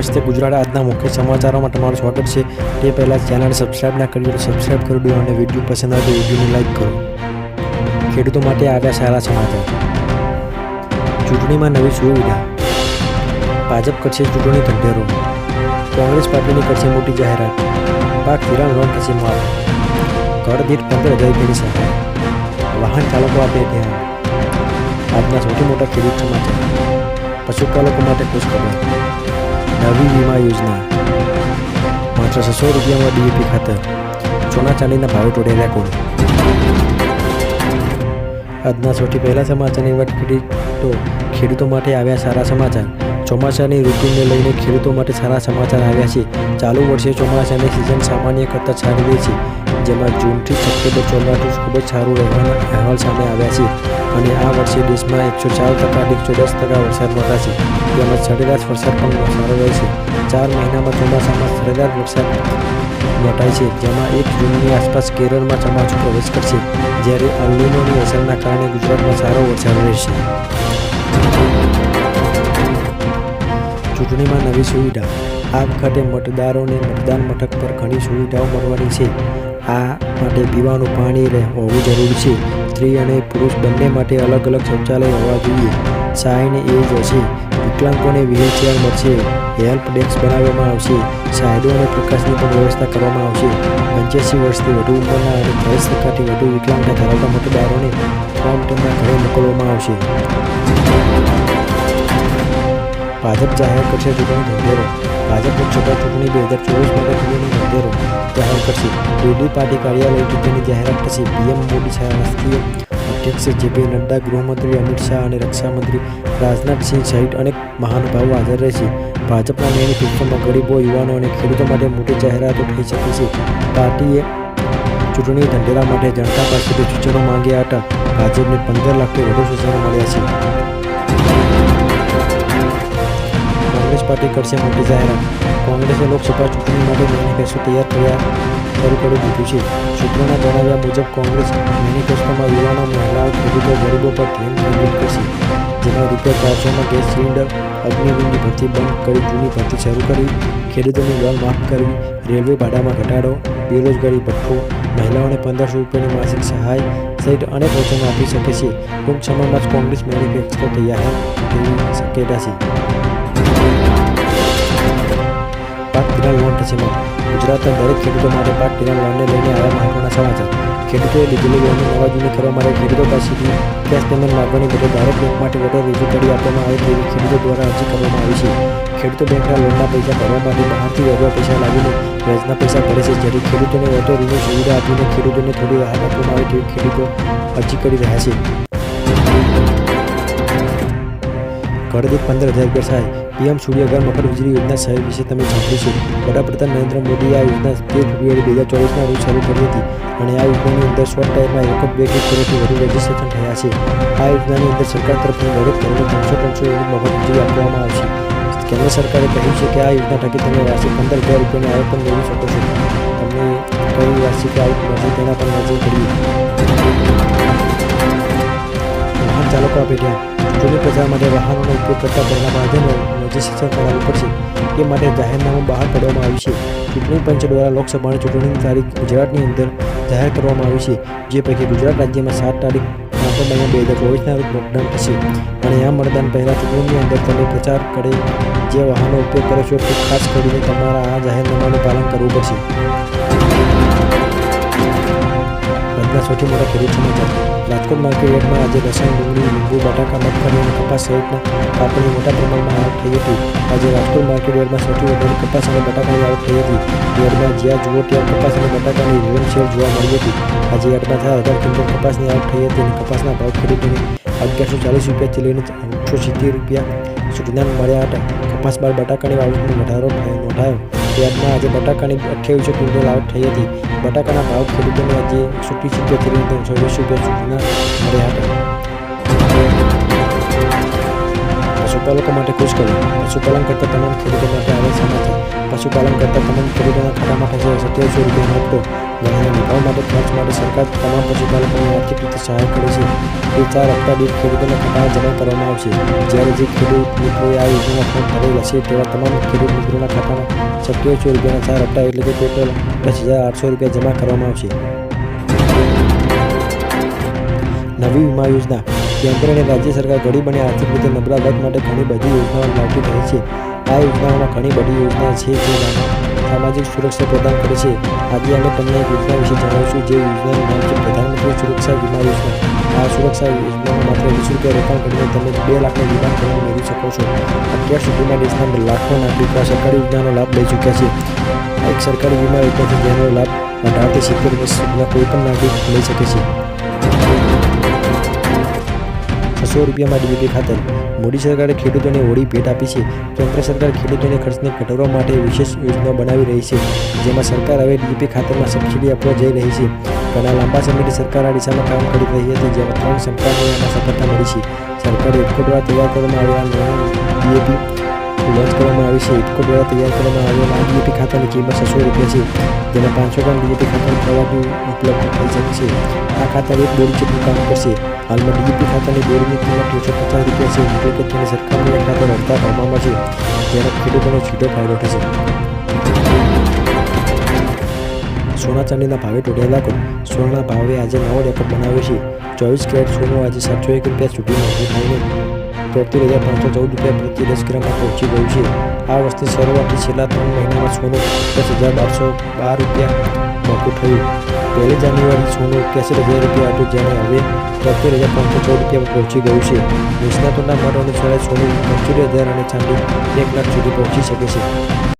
નમસ્તે. ગુજરાત આજના મુખ્ય સમાચારોમાં તમારું સ્વાગત છે. તે પહેલાં ચેનલ સબસ્ક્રાઇબ ના કરી તો કરી દો અને વીડિયો પસંદ આવે તો વિડીયોને લાઈક કરો. ખેડૂતો માટે આવ્યા સારા સમાચાર. ચૂંટણીમાં નવી સુવિધા. ભાજપ કરશે ચૂંટણી ધંધેરો. કોંગ્રેસ પાર્ટીની કરશે મોટી જાહેરાત. પાક ધિરાણ લોન થશે માફ. ઘર દીઠ પંદર હજાર કરી શકાય. વાહન ચાલકો આપે ધ્યાન. આજના સૌથી મોટા ખેડૂત સમાચાર. પશુપાલકો માટે ખુશખબર. નવી વીમા યોજના. માત્ર છસો રૂપિયામાં ડીએપી ખાતર સોના ચાંદીના ભાવે તોડે રેકોર્ડ. આજના સૌથી પહેલા સમાચારની વાત કરી તો ખેડૂતો માટે આવ્યા સારા સમાચાર. ચોમાસાની ઋતુને લઈને ખેડૂતો માટે સારા સમાચાર આવ્યા છે. ચાલુ વર્ષે ચોમાસાની સિઝન સામાન્ય કરતાં સારી રહી છે. જેમાં જૂનથી સપ્ટેમ્બર ચોમાસું ખૂબ જ સારું રહેવાના અહેવાલ સામે આવ્યા છે. અને આ વર્ષે દેશમાં એકસો ચાર ટકાથી એકસો દસ ટકા વરસાદ નોંધાશે. તેમજ સરેરાશ વરસાદ પણ સારો રહેશે ચાર મહિનામાં ચોમાસામાં સરેરાશ વરસાદ નોંધાય છે. જેમાં એક જૂનની આસપાસ કેરળમાં ચોમાસું પ્રવેશ કરશે, જ્યારે અલ્લીનોની અસરના કારણે ગુજરાતમાં સારો વરસાદ રહેશે. ચૂંટણીમાં નવી સુવિધા. આ વખતે મતદારોને મતદાન મથક પર ઘણી સુવિધાઓ મળવાની છે. આ માટે પીવાનું પાણી હોવું જરૂરી છે. સ્ત્રી અને પુરુષ બંને માટે અલગ અલગ શૌચાલય હોવા જોઈએ. સાઇન એ જ હશે વિકલાંગોને વ્હીલચેર મળશે, હેલ્પ ડેસ્ક બનાવવામાં આવશે સાયડો અને પ્રકાશની પણ વ્યવસ્થા કરવામાં આવશે. પંચ્યાસી વર્ષથી વધુ ઉંમરના અને ચાલીસ ટકાથી વધુ વિકલાંગતા ધરાવતા મતદારોને ફોર્મ તેમના ઘરે મોકલવામાં આવશે. ભાજપ જાહેર કરશે ચૂંટણી ઢંઢેરો ભાજપ લોકસભા ચૂંટણી બે હજાર ચોવીસ માટે ચૂંટણી ઢંઢેરો જાહેર કરશે. ડીડી પાર્ટી કાર્યાલય ચૂંટણીની જાહેરાત થશે. પીએમ મોદી રાષ્ટ્રીય અધ્યક્ષ જેપી નડ્ડા, ગૃહમંત્રી અમિત શાહ અને રક્ષામંત્રી રાજનાથસિંહ સહિત અનેક મહાનુભાવો હાજર રહેશે. ભાજપના મેનિફેસ્ટોમાં ગરીબો, યુવાનો અને ખેડૂતો માટે મોટી જાહેરાતો થઈ શકે છે. પાર્ટીએ ચૂંટણી ધંધેરા માટે જનતા પાસેથી સૂચનો માંગ્યા હતા. ભાજપને પંદર લાખથી વધુ સૂચનો મળ્યા છે. કોંગ્રેસ પાર્ટી કરશે મોટી જાહેરાત. કોંગ્રેસે લોકસભા ચૂંટણી માટે મેનિફેસ્ટો તૈયાર કર્યા શરૂ કરી દીધું છે. સૂત્રોના જણાવ્યા મુજબ, કોંગ્રેસ મેનિફેસ્ટોમાં યુવાનો, મહિલાઓ, ખેડૂતો, ગરીબો પર ધ્યાન કેન્દ્રિત કરશે, જેમાં રૂપિયા ચારસોમાં ગેસ સિલિન્ડર, અગ્નિવીરની ભરતી બંધ કરી જૂની ભરતી શરૂ કરી, ખેડૂતોની લોન માફ કરવી રેલવે ભાડામાં ઘટાડો, બેરોજગારી ભથ્થો, મહિલાઓને પંદરસો રૂપિયાની માસિક સહાય સહિત અનેક વચનો આપી શકે છે. ટૂંક સમયમાં જ કોંગ્રેસ મેનિફેસ્ટો તૈયાર તેવી શક્યતા છે. ધિરાણ લોન થશે ગુજરાતના દરેક ખેડૂતો માટે પાંચ ધિરાણ લોનને લઈને આવ્યા મહત્વના સમાચાર. ખેડૂતોએ લીધેલી લોનની નવાજૂની કરવા માટે ખેડૂતો પાસેથી કેશ પેમેન્ટ માગવાની બદલે ડાયરેક્ટ બેંક માટે ઓર્ડર રજૂ કરી આપવામાં આવે તેવી ખેડૂતો દ્વારા અરજી કરવામાં આવી છે. ખેડૂતો બેંકના લોનના પૈસા ભરવા માટે બહારથી વધવા પૈસા લાવીને વ્યાજના પૈસા ભરે છે. જ્યારે ખેડૂતોને ઓટો રિન્યુ સુવિધા આપીને ખેડૂતોને થોડી રાહત આપવામાં આવે તેવી ખેડૂતો અરજી કરી રહ્યા છે. ઘર પંદર હજાર રૂપિયા સહાય પીએમ સૂર્યઘર મફત વીજળી યોજના સહાય વિશે તમે સાંભળ્યું છે. વડાપ્રધાન નરેન્દ્ર મોદીએ આ યોજના તેર ફેબ્રુઆરી બે હજાર ચોવીસના રોજ શરૂ કરી હતી અને આ યોજનાની અંદર શોર્ટ ટાઈમમાં એક બે કે કરોડથી વધુ રજીસ્ટ્રેશન થયા છે. આ યોજનાની અંદર સરકાર તરફથી દરેક ઘરને ત્રણસો ત્રણસો યુનિટ મફત વીજળી આપવામાં આવશે. કેન્દ્ર સરકારે કહ્યું છે કે આ યોજના થકી તમે વાર્ષિક પંદર હજાર રૂપિયાની આવક પણ મેળવી શકો છો. તમને કઈ વાર્ષિક આવક મળશે તેના પર નજર કરીએ. વાહન ચાલકો આપી ધ્યાન ચૂંટણી પ્રચાર માટે વાહનોનો ઉપયોગ કરતા પહેલાં વાહનનું રજીસ્ટ્રેશન કરાવવું પડશે તે માટે જાહેરનામું બહાર પાડવામાં આવ્યું છે. ચૂંટણી પંચ દ્વારા લોકસભાની ચૂંટણીની તારીખ ગુજરાતની અંદર જાહેર કરવામાં આવી છે, જે પૈકી ગુજરાત રાજ્યમાં સાત તારીખ નવેમ્બર મહિના બે હજાર ચોવીસના રોજ મતદાન થશે. અને આ મતદાન પહેલાં ચૂંટણીની અંદર તમે પ્રચાર કરે જે વાહનો ઉપયોગ કરો છો, તે ખાસ કરીને તમારા આ જાહેરનામાનું પાલન કરવું પડશે. આજના સૌથી મોટા ખેડૂત જાત. રાજકોટ માર્કેટ યાર્ડમાં આજે લસણ ડુંગળી, લીંબુ, બટાકા મગફળી અને કપાસ સહિતના પાકોની મોટા પ્રમાણમાં આવક થઈ હતી. આજે રાજકોટ માર્કેટ યાર્ડમાં સૌથી વધારે કપાસ અને બટાકાની આવક થઈ હતી. યાર્ડમાં જ્યાં જુઓ ત્યાં કપાસ અને બટાકાની શેર જોવા મળી હતી. આજે યાર્ડમાં થયા હજાર ક્વિન્ટલ કપાસની આવક થઈ હતી અને કપાસના ભાવ ખેડૂતોને અગિયારસો ચાલીસ રૂપિયાથી લઈને આઠસો સિત્તેર રૂપિયા સુધીના મળ્યા હતા. કપાસ બાદ બટાકાની આવકમાં વધારો નોંધાયો યાર્ડમાં આજે બટાકાની અઠ્યાવીસો ક્વિન્ટલ આવક થઈ હતી, બટાકાના ભાવ ખેડૂતોને આજે એકસો ત્રીસ રૂપિયાથી લઈને ત્રણસો વીસ રૂપિયા સુધીના મળ્યા હતા પશુપાલકો માટે ખુશખબર પશુપાલન કરતા તમામ ખેડૂતો માટે આવે સમાચાર પશુપાલન કરતા તમામ ખેડૂતોના ખાતામાં થશે સત્યાવીસો રૂપિયાનો હપ્તો ગાયના નિભાવ માટે ખર્ચ માટે સરકાર તમામ પશુપાલકોને આર્થિક રીતે સહાય કરે છે. એ ચાર હપ્તા દીઠ ખેડૂતોના ખાતામાં જમા કરવામાં આવશે. જ્યારે જે ખેડૂત મિત્રોએ આ યોજના ફોર્મ ભરેલા હશે તેવા તમામ ખેડૂત મિત્રોના ખાતામાં સત્યાવીસો રૂપિયાના ચાર હપ્તા એટલે કે ટોટલ દસ હજાર આઠસો રૂપિયા જમા કરવામાં આવશે. નવી વીમા યોજના. કેન્દ્ર અને રાજ્ય સરકાર ઘણી બની આર્થિક રીતે નબળા વર્ગ માટે ઘણી બધી યોજનાઓ લાગુ કરી છે. આ યોજનાઓમાં ઘણી બધી યોજના છે જે સામાજિક સુરક્ષા પ્રદાન કરે છે. આજે અમે તમને એક યોજના વિશે જણાવીશું જે યોજનાનું નામ છે પ્રધાનમંત્રી સુરક્ષા વીમા યોજના. આ સુરક્ષા યોજનામાં માત્ર વીસ રૂપિયા રોકાણ કરીને તમે બે લાખનો વીમા પ્રીમિયમ મેળવી શકો છો. અત્યાર સુધીમાં દેશના લાખો નાગરિકો સરકારી યોજનાનો લાભ લઈ ચૂક્યા છે. એક સરકારી વીમા યોજના છે જેનો લાભ અઢારથી સિત્તેર વર્ષ સુધીના કોઈ પણ નાગરિક લઈ શકે છે. છસો રૂપિયામાં ડીપી ખાતર મોદી સરકારે ખેડૂતોને હોળી ભેટ આપી છે. કેન્દ્ર સરકાર ખેડૂતોને ખર્ચને ઘટાડવા માટે વિશેષ યોજના બનાવી રહી છે. જેમાં સરકાર હવે ડીપી ખાતરમાં સબસિડી આપવા જઈ રહી છે. ઘણા લાંબા સમયથી સરકાર આ દિશામાં કામ કરી રહી હતી, જેમાં ત્રણ સંસ્થાઓને સફળતા મળી છે. સરકારે ઇફકો દ્વારા તૈયાર કરવામાં આવેલા ડીએપી લોન્ચ કરવામાં આવી છે. ઇફકો દ્વારા તૈયાર કરવામાં આવેલા આ ડીએપી ખાતાની કિંમત છસો રૂપિયા છે. જેમાં પાંચસો ગ્રામ ડીએપી ખાતાનું પ્રવાહનું ઉપલબ્ધ થઈ શકે છે. આ ખાતા એક બોડી જેટલું કામ કરશે. હાલમાં ડીએપી ખાતાની બોડીની કિંમત એકસો પચાસ રૂપિયા છે, એટલે કે તેની સરકારને ખાતા રડતા ભાવમાં છે જેના ખેડૂતોનો સીધો ફાયદો થશે. સોના ચાંદીના ભાવે તોડ્યા લાખો. સોનાના ભાવે આજે નવો રેકોર્ડ બનાવ્યો છે. ચોવીસ કેરેટ સોનું આજે સાતસો એક રૂપિયા સુધી મોંઘું થઈને તોતેર હજાર પાંચસો ચૌદ રૂપિયા પ્રતિ દસ ગ્રામમાં પહોંચી ગયું છે. આ વર્ષની શરૂઆતથી છેલ્લા ત્રણ મહિનામાં સોનું દસ હજાર બારસો બાર રૂપિયા મોટું થયું. પહેલી જાન્યુઆરી સોનું એક્યાસી હજાર રૂપિયા હતું જેને હવે તોતેર હજાર પાંચસો ચૌદ રૂપિયામાં પહોંચી ગયું છે. નિષ્ણાતોના મત અનુસાર સોનું પંચોતેર હજાર અને ચાંદી એક લાખ સુધી પહોંચી શકે છે.